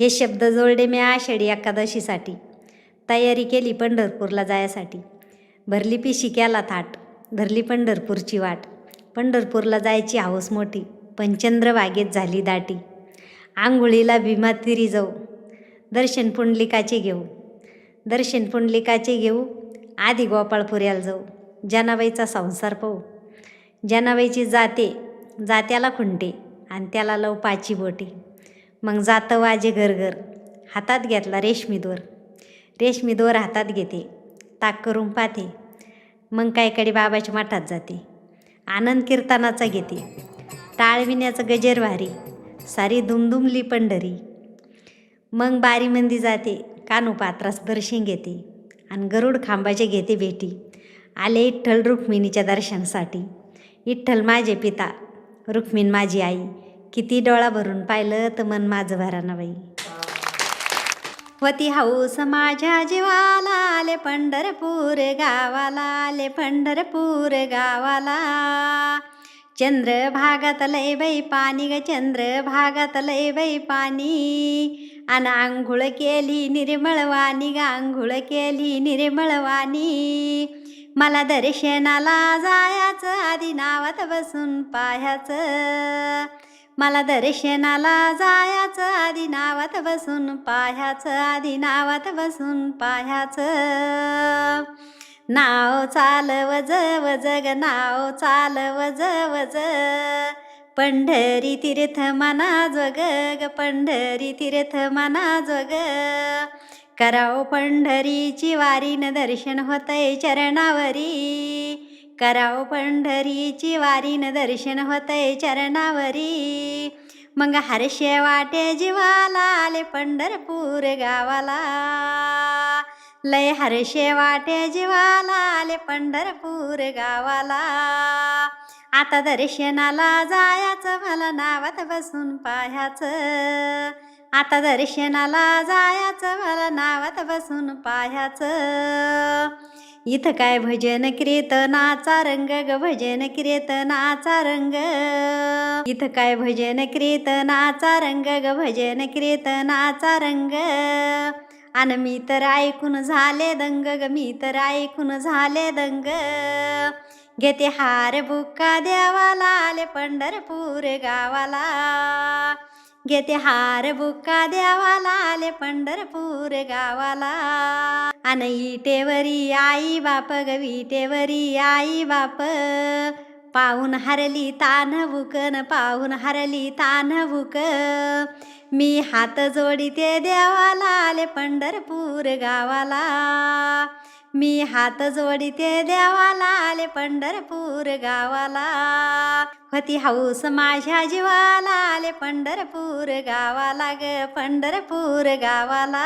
हे शब्द जोडले मी आषाढी एकादशीसाठी. तयारी केली पंढरपूरला जायसाठी. भरली पिशी केला थाट. धरली पंढरपूरची वाट. पंढरपूरला जायची हौस मोठी. पंचंद्र बागेत झाली दाटी. आंघोळीला भीमा तिरी जाऊ. दर्शन पुंडलिकाचे घेऊ. दर्शन पुंडलिकाचे घेऊ. आधी गोपाळपुऱ्याला जाऊ. जनाबाईचा संसार पाहू. जनाबाईची जाते. जात्याला खुंटे. आणि त्याला लव पाची बोटी. मग जातं वाजे घरघर हातात घेतला रेशमी दोर. रेशमी दोर हातात घेते. ताक करून पाहते. मग काहीकडे बाबाच्या माठात जाते. आनंद कीर्तनाचा घेते. टाळविण्याचं गजर भारी सारी दुमदुमली पंढरी. मग बारीमंदी जाते. कानोपात्रास दर्शन घेते. आणि गरुड खांबाचे घेते भेटी. आले इठ्ठल रुक्मिणीच्या दर्शनासाठी. विठ्ठल माझे पिता. रुक्मिण माझी आई. किती डोळा भरून पाहिलं तर मन माझं भराना बाई. वती हाऊस माझ्या जीवाला आले पंढरपूर गावाला आले पंढरपूर गावाला. चंद्र भागात लय बाई पाणी ग चंद्र भागात लय बाई पाणी. अन आंघोळ केली निर्मळवाणी ग आंघोळ केली निर्मळवाणी मला दर्शनाला जायाचं आधी नावात बसून पाह्याचं. मला दर्शनाला जायाचं आधी नावात बसून पाह्याचं आधी नावात बसून पाह्याचं. नाव चाल वज जग नाव चाल वज वज पंढरी तीर्थ मना जोग ग पंढरी तीर्थ मना जोग. कराव पंढरीची वारीन दर्शन होतय चरणावरी. कराव पंढरीची वारीन दर्शन होतय चरणावरी. मग हर्षे वाटे जीवाला आले पंढरपूर गावाला. लय हर्षे वाटे जीवाला आले पंढरपूर गावाला. आता दर्शनाला जायाचं मला नावात बसून पाह्याचं. आता दर्शनाला जायाचं मला नावात बसून पाहायचं. इथं काय भजन कीर्तनाचा रंग ग भजन कीर्तनाचा रंग. इथं काय भजन कीर्तनाचा रंग ग भजन कीर्तनाचा रंग. आणि मी तर ऐकून झाले दंग ग मी तर ऐकून झाले दंग. घेते हार बुक्का देवाला आले पंढरपूर गावाला. घेते हार बुक्का देवाला आले पंढरपूर गावाला. अन इटेवरी आई बाप ग विटेवरी आई बाप. पाहून हरली तान बुकन पाहून हरली तान बुक. मी हात जोडी ते देवाला आले पंढरपूर गावाला. मी हात जोडीते देवाला आले पंढरपूर गावाला. होती हौस माझ्या जीवाला आले पंढरपूर गावाला ग पंढरपूर गावाला.